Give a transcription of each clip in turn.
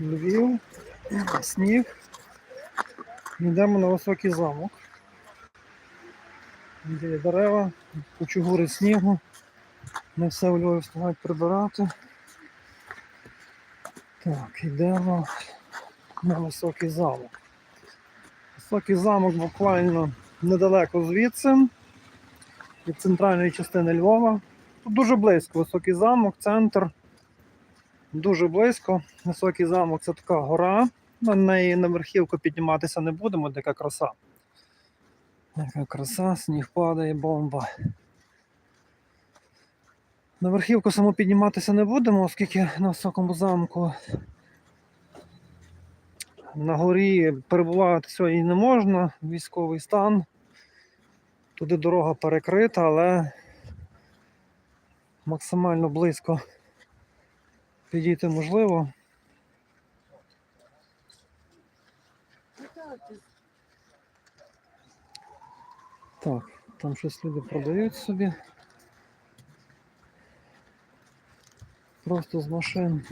Львів, сніг. Йдемо на високий замок. Де є дерева, кучугури снігу. Не все у Львові встигають прибирати. Так, йдемо на високий замок. Високий замок буквально недалеко звідси, від центральної частини Львова. Тут дуже близько високий замок, центр. Дуже близько. Високий замок це така гора. На неї на верхівку підніматися не будемо, така краса. Яка краса, сніг падає, бомба. На верхівку саму підніматися не будемо, оскільки на високому замку на горі перебувати сьогодні не можна, військовий стан. Туди дорога перекрита, але максимально близько підійти можливо. Так, там щось люди продають собі. Просто з машин.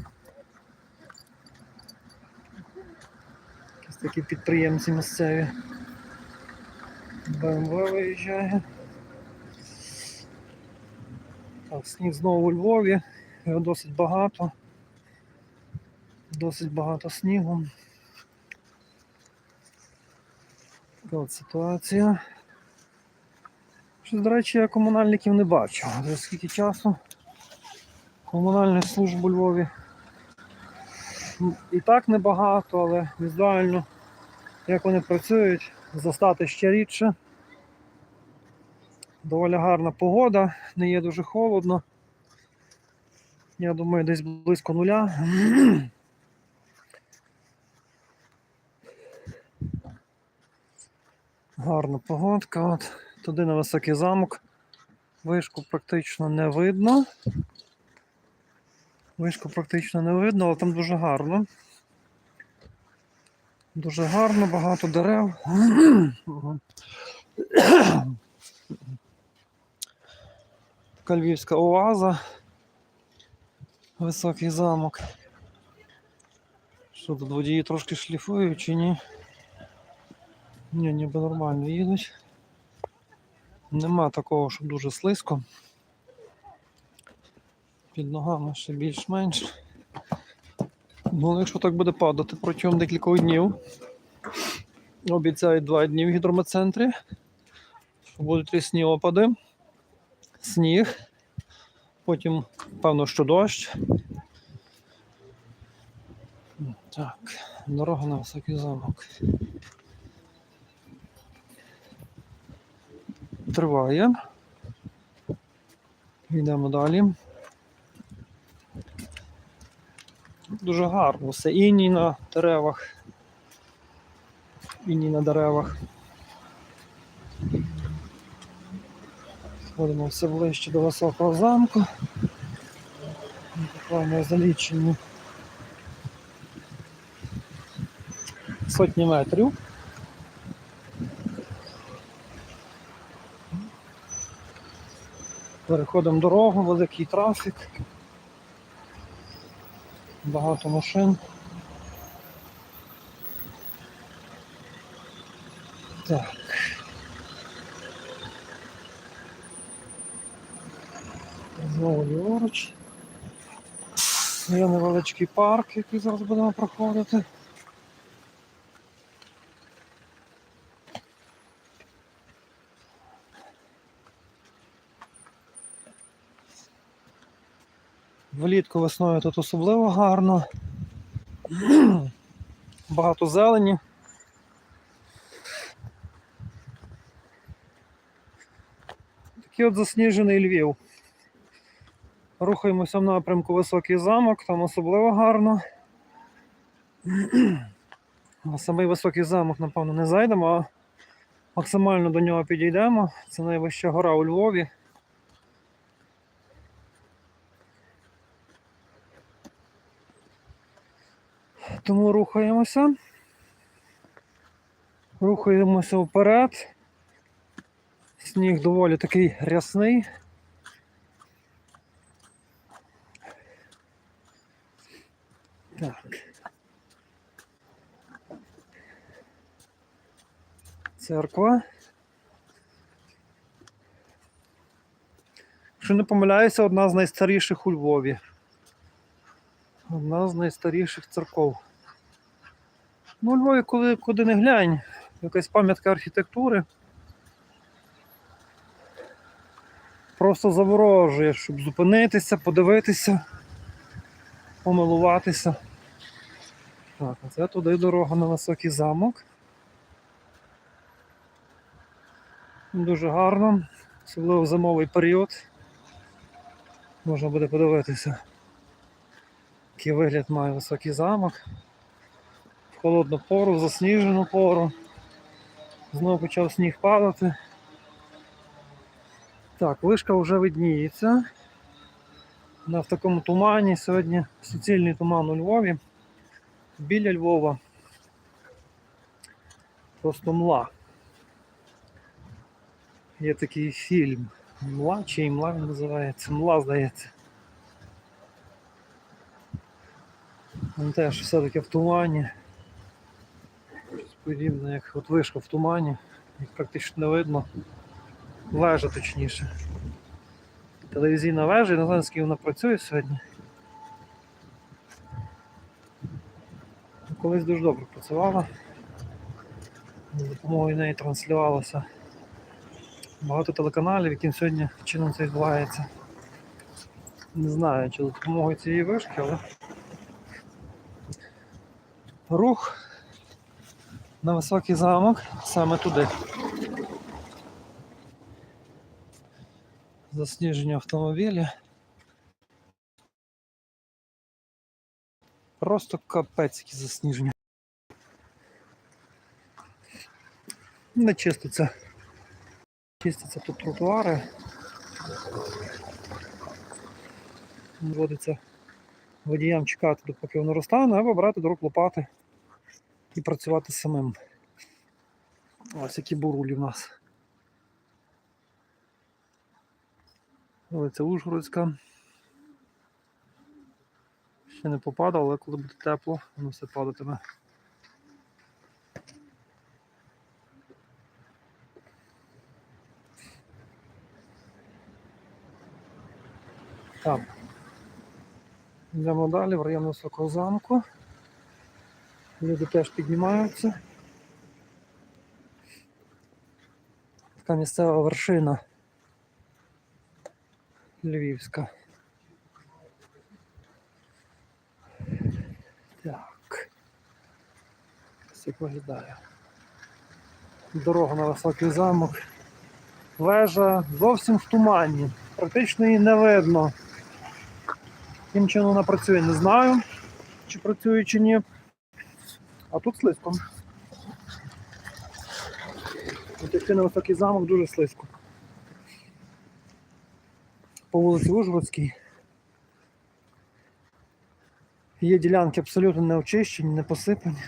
Якісь такі підприємці місцеві. БМВ виїжджає. Так, сніг знову у Львові. Його досить багато. Досить багато снігу. Така от ситуація. Щось, до речі, я комунальників не бачу. Вже скільки часу комунальних служб у Львові. Ну, І так небагато, але візуально, як вони працюють, застати ще рідше. Доволі гарна погода, не є дуже холодно. Я думаю, десь близько нуля. Гарна погодка. От. Туди на високий замок. Вишку практично не видно. Вишку практично не видно, але там дуже гарно. Дуже гарно, багато дерев. Така львівська оаза. Високий замок. Що тут водії трошки шліфують чи ні? Ні, ніби нормально їдуть. Нема такого, щоб дуже слизько. Під ногами ще більш-менш. Ну, якщо так буде падати протягом декількох днів, обіцяють два дні в гідрометцентрі, будуть рісні опади, сніг, потім, певно, що дощ. Так, дорога на високий замок. Триває. Йдемо далі. Дуже гарно все. Іній на деревах. Іній на деревах. Сходимо все ближче до високого замку. Буквально за лічені сотні метрів. Переходимо дорогу, великий трафік. Багато машин. Так. Знову ліворуч. Є невеличкий парк, який зараз будемо проходити. Влітку весною тут особливо гарно. Багато зелені. Такий от засніжений Львів. Рухаємося в напрямку Високий замок, там особливо гарно. На самий високий замок, напевно, не зайдемо, а максимально до нього підійдемо. Це найвища гора у Львові. тому рухаємося. Рухаємося вперед. Сніг доволі такий рясний. Так. Церква. Якщо не помиляюся, одна з найстаріших у Львові. Одна з найстаріших церков. Ну, Львові, коли куди не глянь, якась пам'ятка архітектури. Просто заворожує, щоб зупинитися, подивитися, помилуватися. Так, а це туди дорога на високий замок. Дуже гарно, особливо в зимовий період. Можна буде подивитися, який вигляд має високий замок. Холодну пору, засніжену пору. Знову почав сніг падати. Так, вишка вже видніється. Вона в такому тумані. Сьогодні суцільний туман у Львові. Біля Львова. Просто мла. Є такий фільм. Мла чи він називається. Мла, здається. Він теж все-таки в тумані. Подібне, як от вишка в тумані. Їх практично не видно. Вежа точніше. Телевізійна вежа, я не знаю, скільки вона працює сьогодні. Колись дуже добре працювала. За допомогою неї транслювалося багато телеканалів, яким сьогодні чином це відбувається. Не знаю, чи за допомогою цієї вишки, але рух на високий замок саме туди. Засніження автомобіля. Просто капець які засніження. Не чиститься. Чистяться тут тротуари. Доводиться водіям чекати, допоки воно розтане, або брати до лопати і працювати самим. Ось які бурулі в нас. Вулиця Ужгородська. Ще не попадало, але коли буде тепло, воно все падатиме. Так. Йдемо далі в район Високого замку. Люди теж піднімаються. Така місцева вершина Львівська. Так. Ось як. Дорога на високий замок. Вежа зовсім в тумані. Практично її не видно. Яким чином вона працює, не знаю, чи працює, чи ні. А тут слизько. От якщо на високий замок дуже слизько. По вулиці Ужгородській. Є ділянки абсолютно не очищені, не посипані.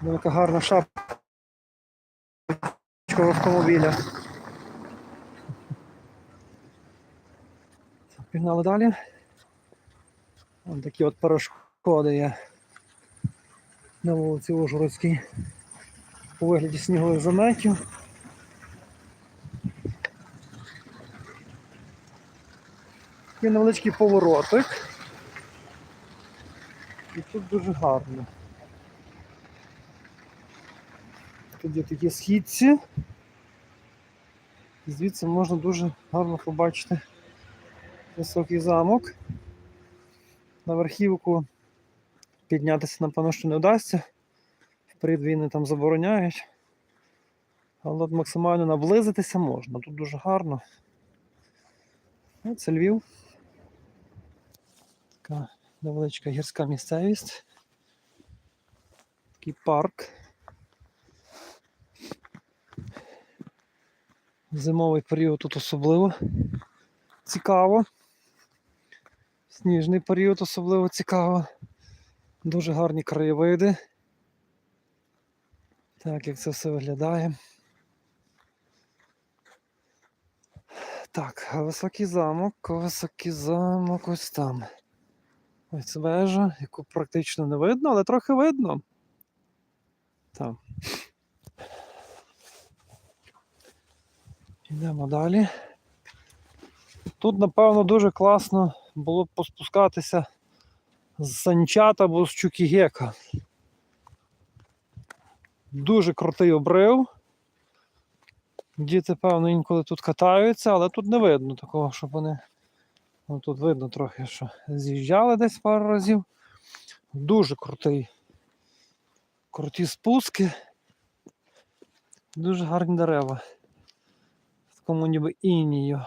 Велика гарна шапка автомобіля. Пігнали далі. Ось такі от перешкоди є на вулиці Ужгородській у вигляді снігових заметів. Є невеличкий поворотик. І тут дуже гарно. Тут є такі східці. І звідси можна дуже гарно побачити високий замок. На верхівку піднятися, напевно, що не вдасться. Вперед війни там забороняють. Але от максимально наблизитися можна. Тут дуже гарно. Ну, Це Львів. Така невеличка гірська місцевість. Такий парк. Зимовий період тут особливо цікаво. Сніжний період особливо цікаво. Дуже гарні краєвиди. Так, як це все виглядає. Так, високий замок, високий замок ось там. Ось вежа, яку практично не видно, але трохи видно. Там. Йдемо далі. Тут, напевно, дуже класно було б поспускатися з санчат або з Чукігека. Дуже крутий обрив. Діти, певно, інколи тут катаються, але тут не видно такого, щоб вони. Ну, тут видно трохи, що з'їжджали десь пару разів. Дуже крутий. Круті спуски. Дуже гарні дерева. В такому ніби інію.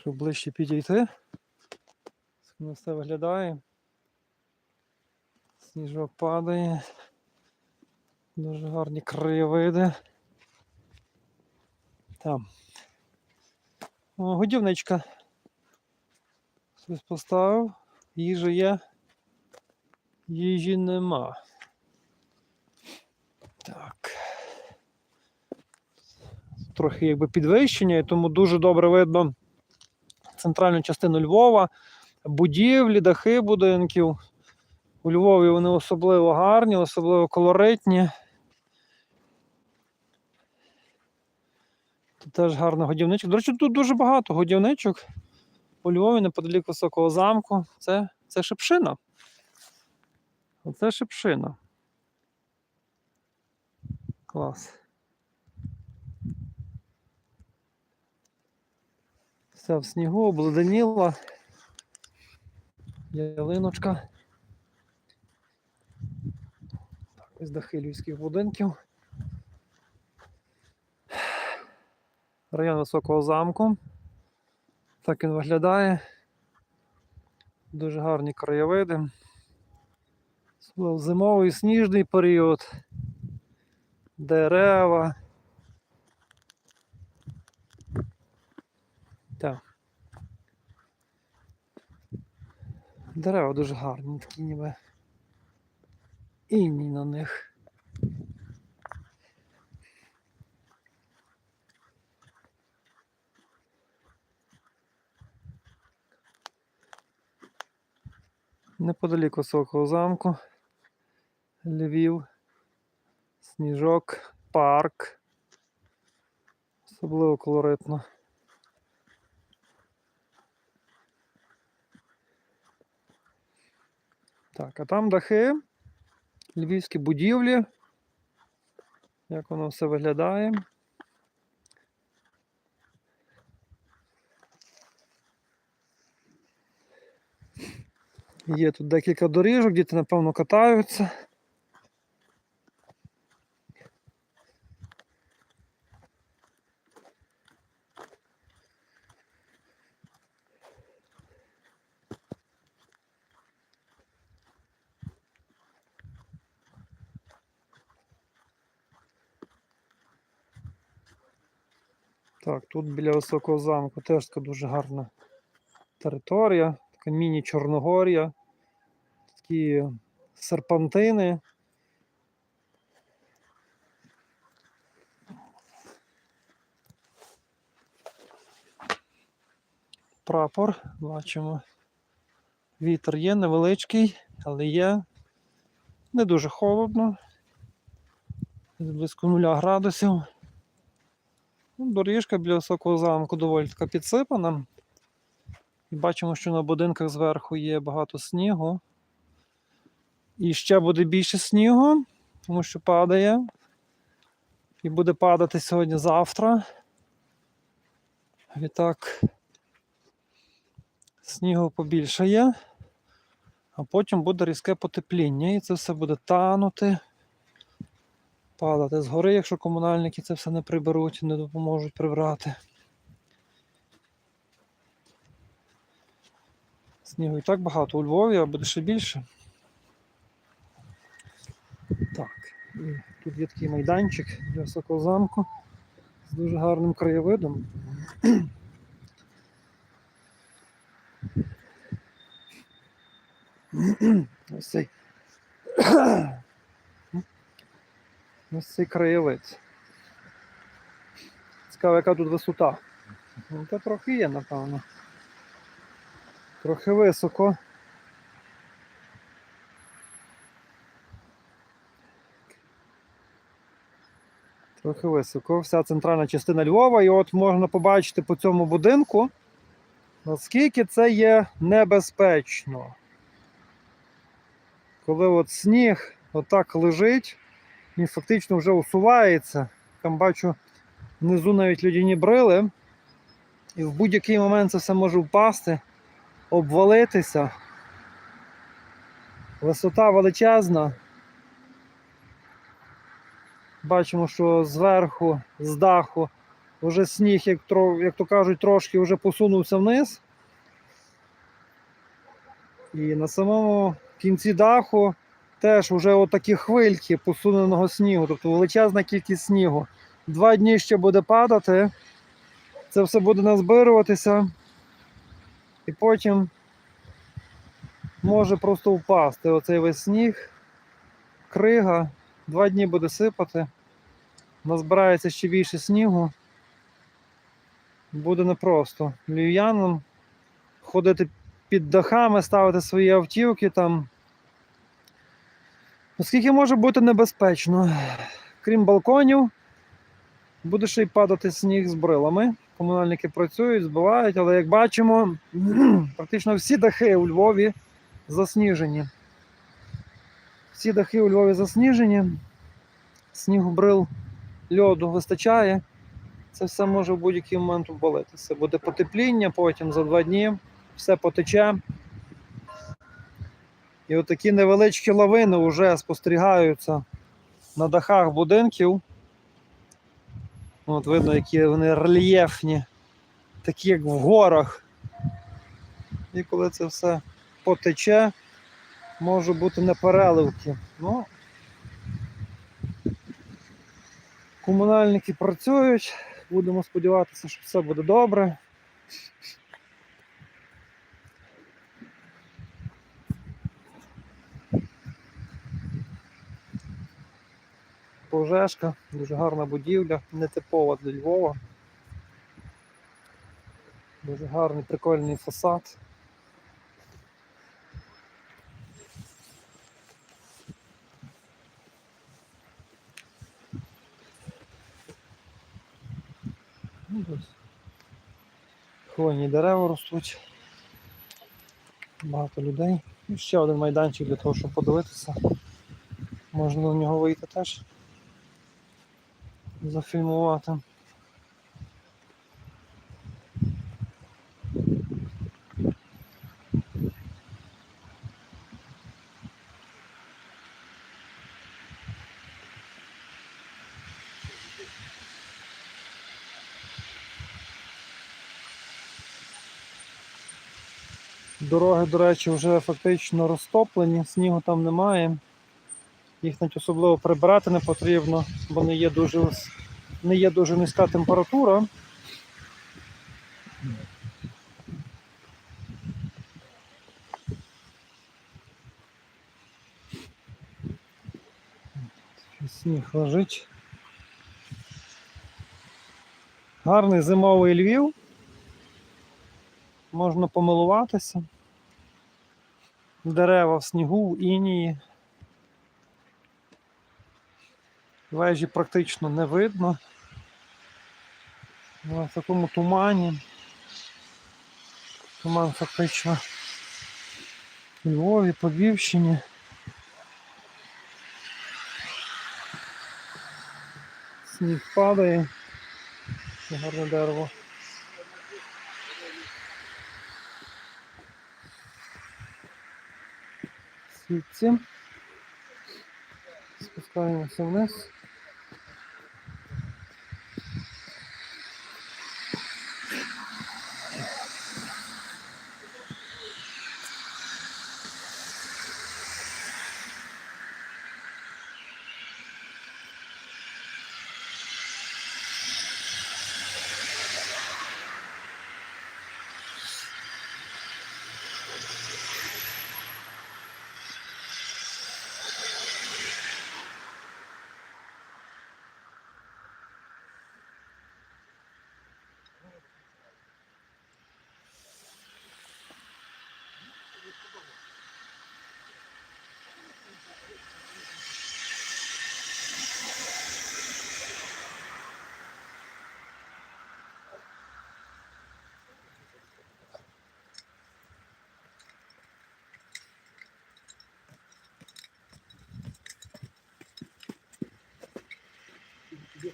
Щоб ближче підійти. Як воно все виглядає. Сніжок падає. Дуже гарні краєвиди. Там. О, годівничка. Щось поставив. Їжа є. Їжі нема. Так. Трохи якби підвищення, тому дуже добре видно центральну частину Львова, будівлі, дахи будинків. У Львові вони особливо гарні, особливо колоритні. Тут теж гарна годівничка. До речі, тут дуже багато годівничок. У Львові неподалік високого замку. Це, це шипшина. Оце шипшина. Клас. Все в снігу, обледеніла. Ялиночка. Так, ось дахи львівських будинків. Район високого замку. Так він виглядає. Дуже гарні краєвиди. Зимовий сніжний період. Дерева. Так. Дерева дуже гарні, такі ніби інні на них. Неподалік високого замку. Львів, сніжок, парк. Особливо колоритно. Так, а там дахи, львівські будівлі. Як воно все виглядає. Є тут декілька доріжок, діти, напевно, катаються. Так, тут біля високого замку теж така дуже гарна територія, така міні-Чорногорія, такі серпантини. Прапор, бачимо. Вітер є невеличкий, але є не дуже холодно. Близько 0 градусів. Ну, Доріжка біля високого замку доволі така підсипана. І бачимо, що на будинках зверху є багато снігу. І ще буде більше снігу, тому що падає. І буде падати сьогодні-завтра. Відтак снігу побільшає, а потім буде різке потепління, і це все буде танути, падати згори, якщо комунальники це все не приберуть, не допоможуть прибрати. Снігу і так багато у Львові, а буде ще більше. Так, і тут є такий майданчик для високого замку з дуже гарним краєвидом. Ось цей. Ось цей краєвид. Цікаво, яка тут висота. Ну, та трохи є, напевно. Трохи високо. Трохи високо. Вся центральна частина Львова. І от можна побачити по цьому будинку, наскільки це є небезпечно. Коли от сніг отак лежить, він фактично вже усувається. Там бачу, внизу навіть людяні брили. І в будь-який момент це все може впасти, обвалитися. Висота величезна. Бачимо, що зверху, з даху, вже сніг, як, як то кажуть, трошки вже посунувся вниз. І на самому кінці даху теж вже отакі хвильки посуненого снігу, тобто величезна кількість снігу. Два дні ще буде падати, це все буде назбируватися, і потім може просто впасти оцей весь сніг, крига, два дні буде сипати, назбирається ще більше снігу. Буде непросто. Львів'янам ходити під дахами, ставити свої автівки там. Оскільки може бути небезпечно. Крім балконів, буде ще й падати сніг з брилами. Комунальники працюють, збивають, але як бачимо, практично всі дахи у Львові засніжені. Всі дахи у Львові засніжені. Снігу брил льоду вистачає. Це все може в будь-який момент обвалитися. Буде потепління, потім за два дні все потече. І отакі невеличкі лавини вже спостерігаються на дахах будинків. От видно, які вони рельєфні, такі як в горах. І коли це все потече, може бути непереливки. Ну, комунальники працюють, будемо сподіватися, що все буде добре. Пожежка, дуже гарна будівля, нетипова для Львова. Дуже гарний прикольний фасад. Ну. Хвойні дерева ростуть. Багато людей. І ще один майданчик для того, щоб подивитися. Можна на нього вийти теж. Зафільмувати. Дороги, до речі, вже фактично розтоплені, снігу там немає. Їх навіть особливо прибирати не потрібно, бо не є дуже, не є дуже низька температура. Сніг лежить. Гарний зимовий Львів. Можна помилуватися. Дерева в снігу, в інії. Вежі практично не видно. На такому тумані. Туман фактично у Львові, по Львівщині. Сніг падає. Ще Гарне дерево. Світці. Спускаємося вниз.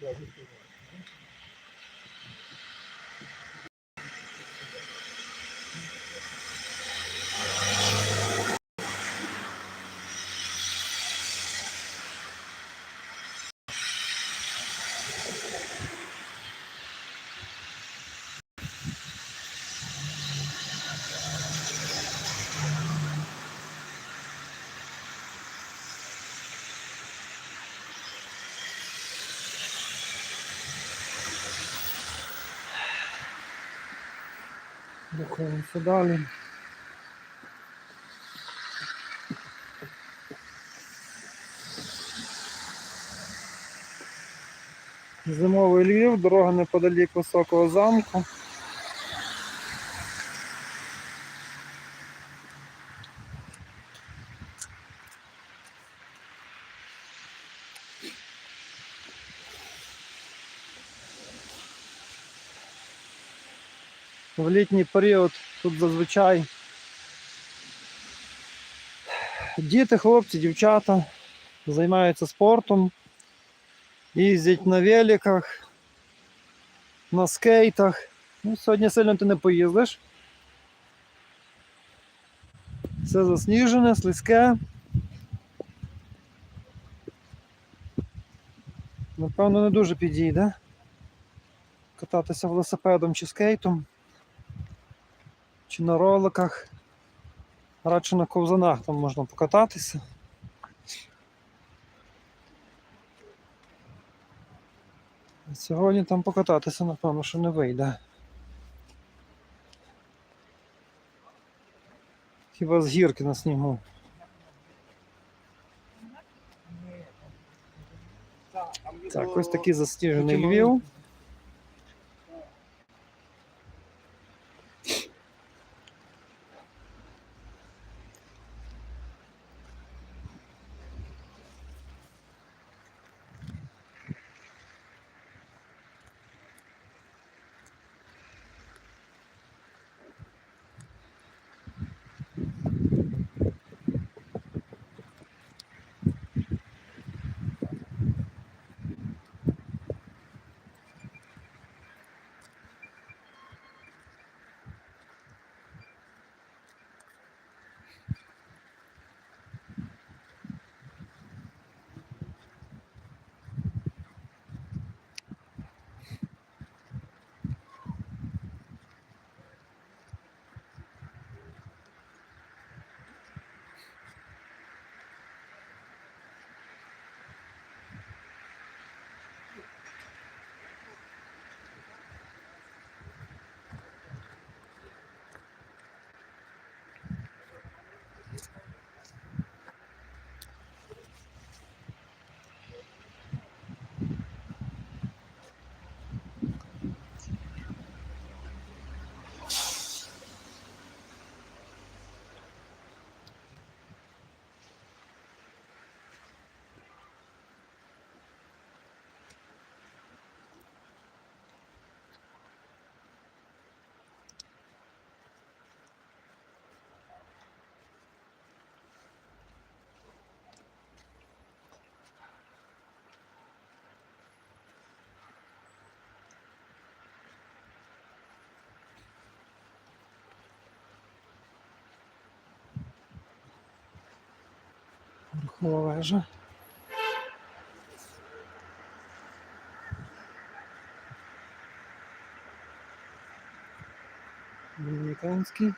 Brasil. Рухаємося далі. Зимовий Львів, дорога неподалік високого замку. Літній період тут зазвичай діти, хлопці, дівчата займаються спортом, їздять на великах, на скейтах. Ну, сьогодні сильно ти не поїздиш. Все засніжене, слизьке. Напевно, не дуже підійде. Кататися велосипедом чи скейтом чи на роликах. Радше на ковзанах там можна покататися. А Сьогодні там покататися, напевно, що не вийде. Хіба з гірки на снігу. Так, ось такий засніжений Львів. маловежа. американский.